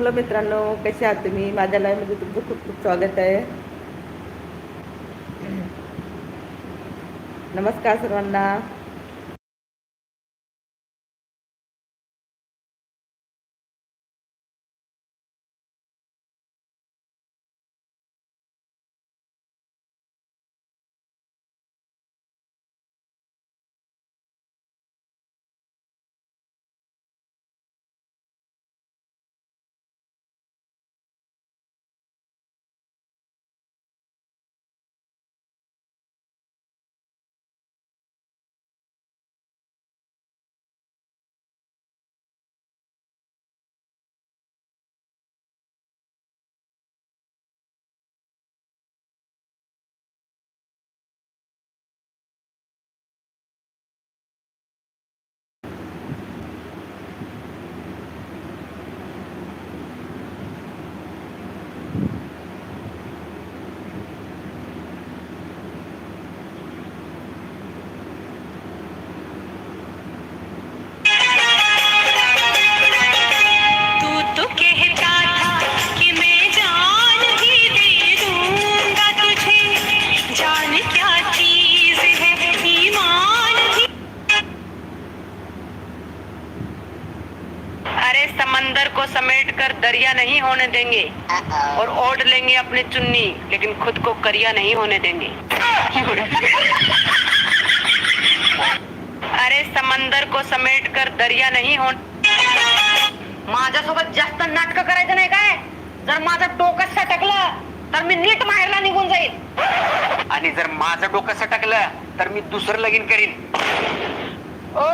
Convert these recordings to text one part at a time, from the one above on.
Hello मित्रांनो कसे आहात तुम्ही? माझ्या लाईव्हमध्ये तुमचं खूप खूप स्वागत आहे. नमस्कार सर्वांना. देंगे और ओढ़ लेंगे अपनी चुन्नी लेकिन खुद को करिया नहीं होने देंगे। अरे समंदर को समेट कर दरिया नहीं होने माझ्यासोबत जास्त नाटक करायचं नाही काय? जर माझं डोकं सटकलं तर मी नीट माहेरला निघून जाईल आणि जर माझं डोकं सटकलं तर मी दुसरं लगीन करीन. ओ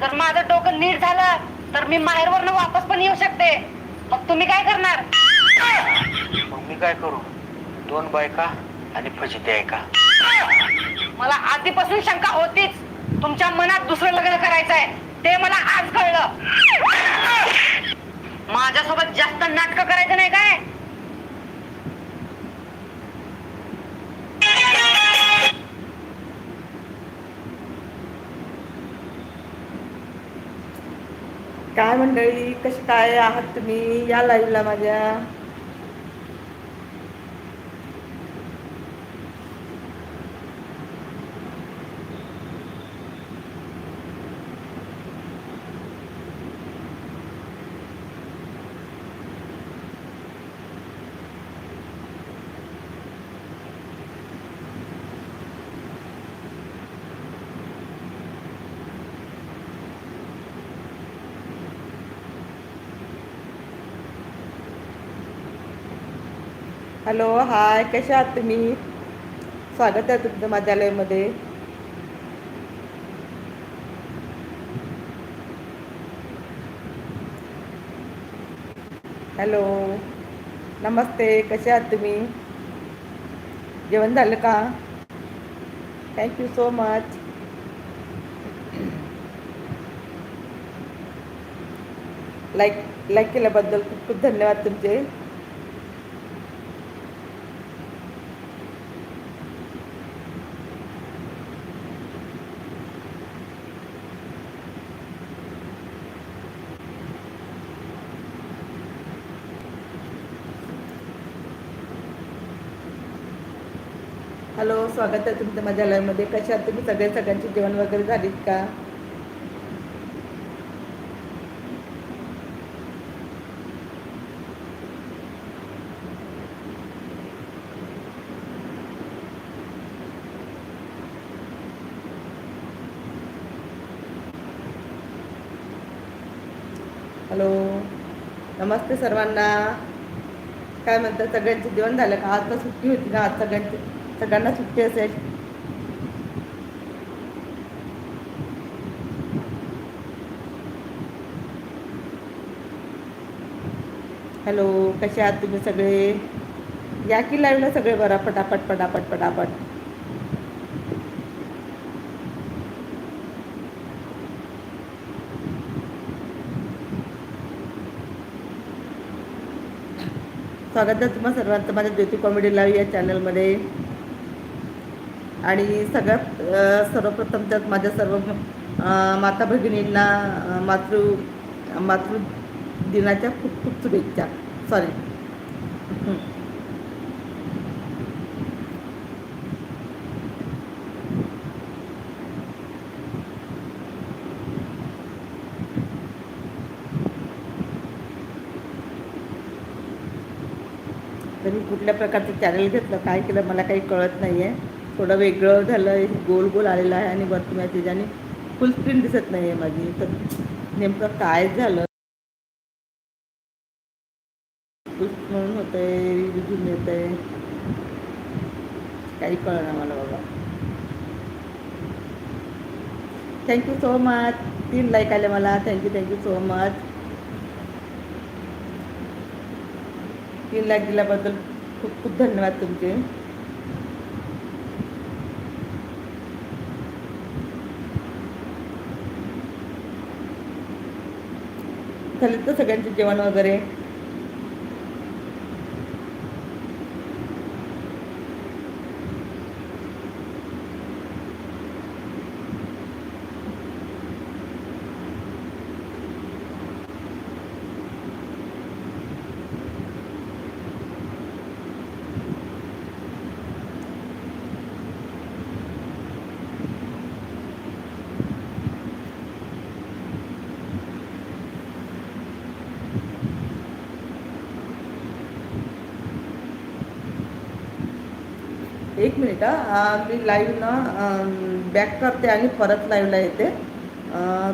जर माझं डोकं नीट झालं तर मी माहेरवरनं वापस पण येऊ शकते. मग तुम्ही काय करणार? मग मी काय करू? दोन बायका आणि फजिती आहे का? मला आधीपासून शंका होतीच. तुमच्या मनात दुसरं लग्न करायचं आहे. ते मला आज कळलं. माझ्यासोबत जास्त नाटक करायचं नाही काय? काय मंडळी कशी काय आहात तुम्ही? या लाईव्हला माझ्या. हॅलो हाय कसे आहात तुम्ही? स्वागत आहे तुमचं माझ्या लाईव्हमध्ये हॅलो नमस्ते कसे आहात तुम्ही? जेवण झालं का? Thank you so much like like केल्याबद्दल खूप खूप धन्यवाद तुमचे. हॅलो स्वागत आहे तुमचं माझ्या लाईव्हमध्ये कशा तुम्ही? सगळे सगळ्यांचे जेवण वगैरे झालीत का? हॅलो नमस्ते सर्वांना. काय म्हणतात सगळ्यांचं जेवण झालं का? आज तर सुट्टी होती ना आज सगळ्यांची सगळ्यांना सुट्टी असेल. हॅलो कसे आहात तुम्ही सगळे? या की लाईव्हला सगळे बरा पटापट पटापट पटापट. स्वागत आहे तुम्हा सर्वांचं माझ्या ज्योती कॉमेडी लाईव्ह या चॅनलमध्ये आणि सगळ्यात सर्वप्रथम त्यात माझ्या सर्व माता भगिनींना मातृ मातृ दिनाच्या खूप खूप शुभेच्छा. सॉरी तर मी कुठल्या प्रकारचं चॅनल घेतलं काय केलं मला काही कळत नाही आहे थोडं वेगळं झालं गोल गोल आलेलं आहे आणि वरती मॅसेज त्याच्याने फुल स्क्रीन दिसत नाही आहे माझी. तर नेमकं काय झालं? म्हणून होतं आहे रिव्हिजन येत आहे काही कळणार मला बाबा. थँक्यू सो मच तीन लाईक आले मला. Thank you thank you so much तीन लाईक दिल्याबद्दल खूप खूप धन्यवाद तुमचे. झालं तर सगळ्यांचे जेवण वगैरे. एक मिनिट मी लाईव्ह ना बॅक करते आणि परत लाईव्हला येते.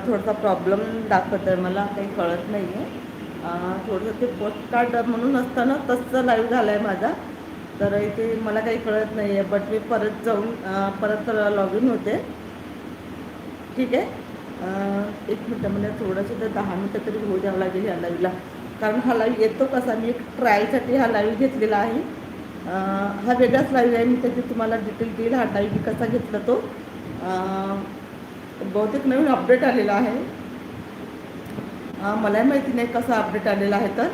थोडासा प्रॉब्लेम दाखवत आहे मला काही कळत नाही आहे थोडंसं ते पोस्टकार्ड म्हणून असतं ना तसं लाईव्ह झालं आहे माझा. तर इथे मला काही कळत नाही आहे बट मी परत जाऊन परत लॉग इन होते. ठीक आहे? एक मिनटं म्हणजे थोडंसं तर दहा मिनटं तरी होऊ द्यावं लागेल ह्या लाईव्हला कारण हा लाईव्ह येतो कसा? मी एक ट्रायलसाठी हा लाईव्ह घेतलेला आहे. हा वेगळाच लाईव्ह आहे. मी त्याची तुम्हाला डिटेल देईल. हा लाईव्ह मी कसा घेतला तो. बहुतेक नवीन अपडेट आलेला आहे. मलाही माहिती नाही कसा अपडेट आलेला आहे तर.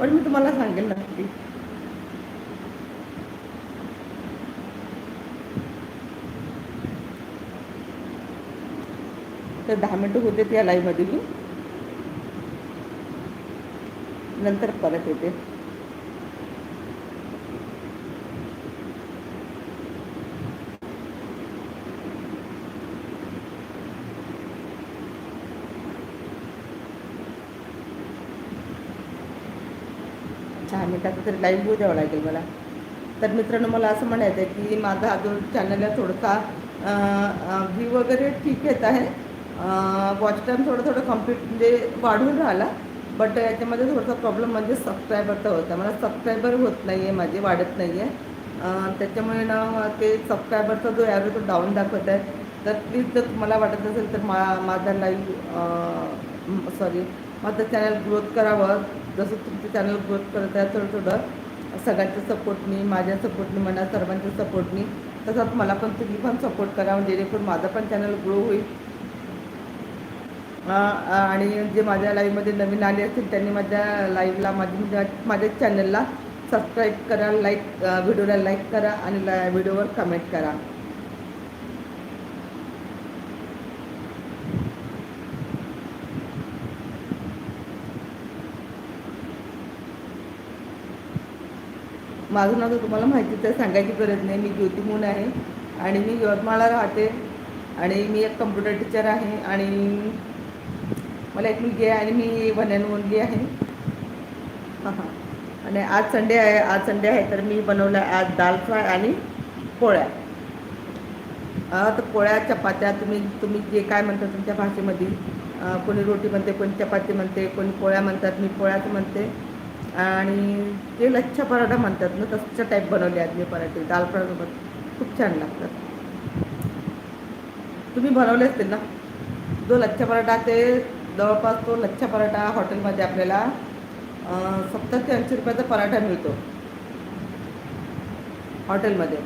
पण मी तुम्हाला सांगेल नक्की. तर दहा मिनटं होते या लाईव्हमध्ये मी नंतर परत येते. दहा मिनिटाचं तरी लाईव्ह होऊ द्यावं लागेल मला. तर मित्रांनो मला असं म्हणायचं आहे की माझा जो चॅनलला थोडासा व्ह्यू वगैरे ठीक येत आहे. वॉच टाईम थोडं थोडं कंप्लीट म्हणजे वाढून राहिला. बट याच्यामध्ये थोडासा प्रॉब्लेम म्हणजे सबस्क्रायबरचा होता. मला सबस्क्रायबर होत नाही आहे माझे वाढत नाही आहे त्याच्यामुळे ना ते सबस्क्रायबरचा जो ॲरो तो डाऊन दाखवत आहे. तर प्लीज जर तुम्हाला वाटत असेल तर मा माझा लाईव्ह सॉरी माझं चॅनल ग्रोथ करावं. जसं तुमचं चॅनल ग्रोथ करत आहे थोडं थोडं सगळ्यांच्या सपोर्टनी माझ्या सपोर्टनी म्हणा सर्वांच्या सपोर्टनी तसंच मला पण तुम्ही पण सपोर्ट करा म्हणजे जेणेकरून माझं पण चॅनल ग्रो होईल. आणि जे माझ्या लाईव्हमध्ये नवीन आले असतील त्यांनी माझ्या लाईव्हला माझ्या माझ्या- माझ्या चॅनलला सबस्क्राईब करा लाईक व्हिडिओला लाईक करा आणि ला व्हिडिओवर कमेंट करा. माझं नाव तर तुम्हाला माहितीच आहे सांगायची गरज नाही. मी ज्योती म्हणून आहे आणि मी यवतमाळला राहते आणि मी एक कम्प्युटर टीचर आहे आणि मला एक मुलगी आहे आणि मी वन मुलगी आहे. हां हां. आणि आज संडे आहे आज संडे आहे तर मी बनवलं आहे आज दाल फ्राय आणि पोळ्या. तर पोळ्या चपात्या तुम्ही तुम्ही जे काय म्हणता तुमच्या भाषेमध्ये. कोणी रोटी म्हणते कोणी चपाती म्हणते कोणी पोळ्या म्हणतात मी पोळ्याच म्हणते. आणि ते लच्छा पराठा म्हणतात ना तसच्या टाईप बनवले आहेत मी पराठे. दाल पराठा खूप छान लागतात. तुम्ही बनवले असतील ना? जो लच्छा पराठा ते जवळपास तो लच्छा पराठा हॉटेलमध्ये आपल्याला सत्तर ते ऐंशी रुपयाचा पराठा मिळतो. हॉटेलमध्ये.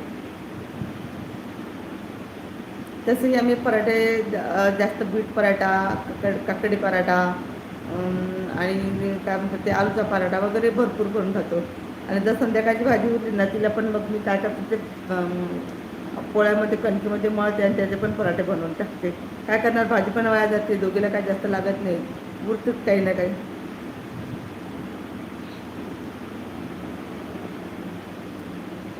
तसेही आम्ही पराठे जास्त बीट पराठा ककड काकडी पराठा आणि काय म्हणतात ते आलूचा पराठा वगैरे भरपूर करून खातो. आणि जर संध्याकाळची भाजी होती ना तिला पण मग मी काय करते ते पोळ्यामध्ये कणकीमध्ये मळते आणि त्याचे पण पराठे बनवून टाकते. काय करणार भाजी पण वाया जाते दोघीला काय जास्त लागत नाही. उरतात काही ना काही.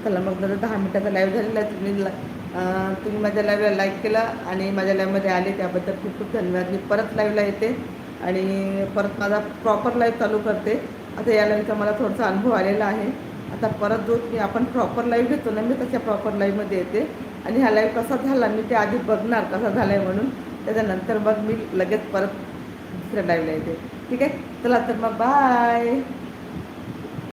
चला मग जरा दहा मिनटाचा लाईव्ह झालेला आहे. तुम्ही ला- तुम्ही माझ्या लाईव्हला लाईक केला आणि माझ्या लाईव्हमध्ये आले त्याबद्दल खूप खूप धन्यवाद. मी परत लाईव्हला येते. आणि परत माझा प्रॉपर लाईफ चालू करते. आता यानंतर मला थोडासा अनुभव आलेला आहे. आता परत जो मी आपण प्रॉपर लाईफ घेतो ना मी तशा प्रॉपर लाईफमध्ये येते. आणि हा लाईफ कसा झाला मी ते आधी बघणार कसा झाला आहे म्हणून. त्याच्यानंतर मग मी लगेच परत दुसऱ्या लाईव्हला येते. ठीक आहे? चला तर मग बाय